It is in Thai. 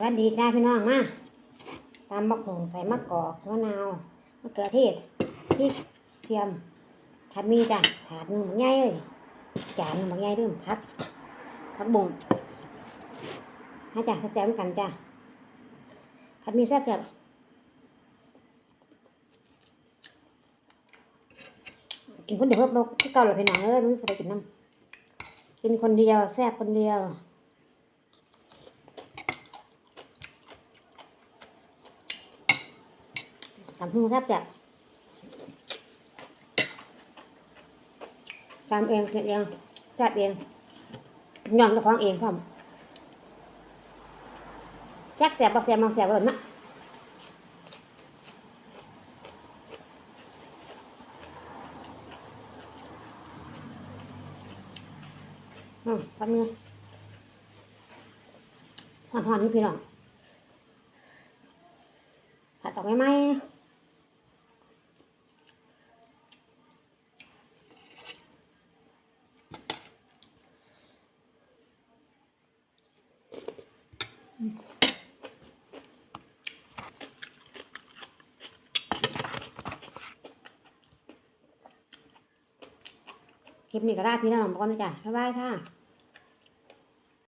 สวัสดีจ้าพี่น้องมาตำมะขงใส่มะกอกมะนาวมะเขือเทศพริกเทียมผัดมีจ้ะถาดหนึ่งบักใหญ่เลยจานหนึ่งบักใหญ่เริ่มพักพักบุ้งให้จ้ะแซ่บๆกันจ้ะผัดมีแซ่บๆกินคนเดียวเพิ่มเก่าเลยพี่น้องเอ้ยไม่มีใครกินน้ำกินคนเดียวแซ่บคนเดียว ทำให้มันแซ่บจ้ะทำเองเก็บเองแซ่บเองยอมเจ้าของเองพร้อมแจ็คแซ่บบักแซ่บมังแซ่บเลยนะอืมทำมือหอนๆนี่พี่น้องผัดออกไหมไหม คลิปนี้ก็ได้พี่น้องบอกก่อนนะจ๊ะบ๊ายบายค่ะ